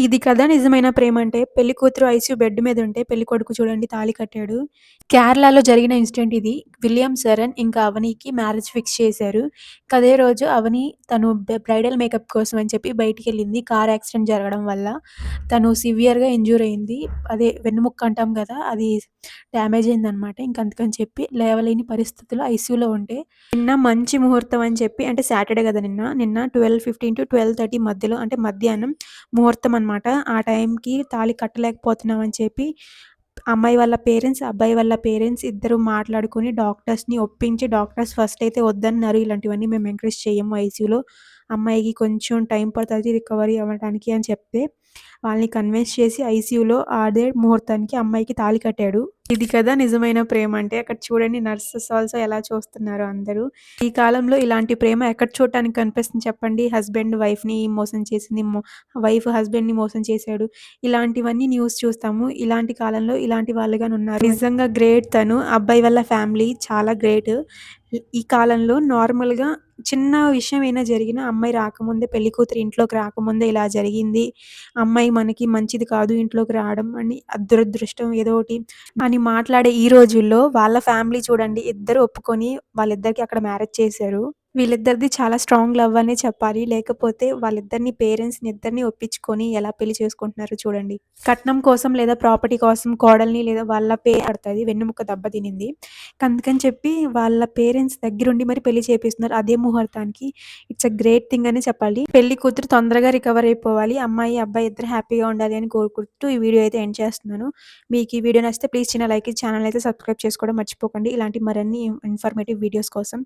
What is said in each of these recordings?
ఇది కదా నిజమైన ప్రేమ అంటే పెళ్ళి కూతురు ఐసీయూ బెడ్ మీద ఉంటే పెళ్ళి కొడుకు చూడండి తాళి కట్టాడు. కేరళలో జరిగిన ఇన్సిడెంట్ ఇది. విలియం సరన్ ఇంకా అవనీకి మ్యారేజ్ ఫిక్స్ చేశారు. ఇంక అదే రోజు అవని తను బ్రైడల్ మేకప్ కోసం అని చెప్పి బయటికెళ్ళింది. కార్ యాక్సిడెంట్ జరగడం వల్ల తను సివియర్‌గా ఇంజూర్ అయింది. అదే వెన్నుముక్క అంటాం కదా! అది డ్యామేజ్ అయిందనమాట. ఇంక అందుకని చెప్పి లేవలేని పరిస్థితిలో ఐసీయూలో ఉంటే నిన్న మంచి ముహూర్తం అని చెప్పి అంటే సాటర్డే కదా నిన్న. నిన్న 12:15-12:30 మధ్యలో అంటే మధ్యాహ్నం ముహూర్తం అనమాట. ఆ టైంకి తాళి కట్టలేకపోతున్నాం అని చెప్పి అమ్మాయి వాళ్ళ పేరెంట్స్, అబ్బాయి వాళ్ళ పేరెంట్స్ ఇద్దరు మాట్లాడుకొని డాక్టర్స్‌ని ఒప్పించి డాక్టర్స్ ఫస్ట్ అయితే వద్దన్నారు. ఇలాంటివన్నీ మేము ఎంకరేజ్ చేయము ఐసీయూలో. అమ్మాయికి కొంచెం టైం పడుతుంది రికవరీ అవ్వడానికి అని చెప్తే వాళ్ళని కన్విన్స్ చేసి ఐసీయూలో అదే ముహూర్తానికి అమ్మాయికి తాళి కట్టాడు. ఇది కదా నిజమైన ప్రేమ అంటే. అక్కడ చూడండి నర్సెస్ ఆల్సో ఎలా చూస్తున్నారు అందరూ. ఈ కాలంలో ఇలాంటి ప్రేమ ఎక్కడ చూడటానికి కనిపిస్తుంది చెప్పండి. హస్బెండ్ వైఫ్‌ని మోసం చేసింది. వైఫ్ హస్బెండ్‌ని మోసం చేశాడు. ఇలాంటివన్నీ న్యూస్ చూస్తాము. ఇలాంటి కాలంలో ఇలాంటి వాళ్ళు ఉన్నారు. నిజంగా గ్రేట్ తను. అబ్బాయి వాళ్ళ ఫ్యామిలీ చాలా గ్రేట్. ఈ కాలంలో నార్మల్‌గా చిన్న విషయం ఏమైనా జరిగినా అమ్మాయి రాకముందే పెళ్ళి కూతురు ఇంట్లోకి రాకముందే ఇలా జరిగింది. అమ్మాయి మనకి మంచిది కాదు ఇంట్లోకి రావడం అని దురదృష్టం ఏదో ఒకటి అని మాట్లాడే ఈ రోజుల్లో వాళ్ళ ఫ్యామిలీ చూడండి ఇద్దరు ఒప్పుకొని వాళ్ళిద్దరికి అక్కడ మ్యారేజ్ చేశారు. వీళ్ళిద్దరిది చాలా స్ట్రాంగ్ లవ్ అనే చెప్పాలి. లేకపోతే వాళ్ళిద్దరిని పేరెంట్స్‌ని ఇద్దరిని ఒప్పించుకొని ఎలా పెళ్ళి చేసుకుంటున్నారో చూడండి. కట్నం కోసం లేదా ప్రాపర్టీ కోసం కోడల్ని లేదా వాళ్ళ పే పడుతుంది వెన్నుముక్క దెబ్బ తినింది. అందుకని చెప్పి వాళ్ళ పేరెంట్స్ దగ్గరుండి మరి పెళ్ళి చేపిస్తున్నారు. అదే ముహూర్తానికి. ఇట్స్ అ గ్రేట్ థింగ్ అని చెప్పాలి. పెళ్ళి కూతురు తొందరగా రికవర్ అయిపోవాలి. అమ్మాయి, అబ్బాయి ఇద్దరు హ్యాపీగా ఉండాలి అని కోరుకుంటూ ఈ వీడియో అయితే ఎండ్ చేస్తున్నాను. మీకు ఈ వీడియో నచ్చితే ప్లీజ్ చిన్న లైక్ ఛానల్ అయితే సబ్స్క్రైబ్ చేసుకోవడం మర్చిపోకండి. ఇలాంటి మరిన్ని ఇన్ఫర్మేటివ్ వీడియోస్ కోసం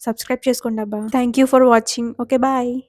సబ్స్క్రైబ్ చేసుకోండి అబ్బా. Thank you for watching. Okay bye.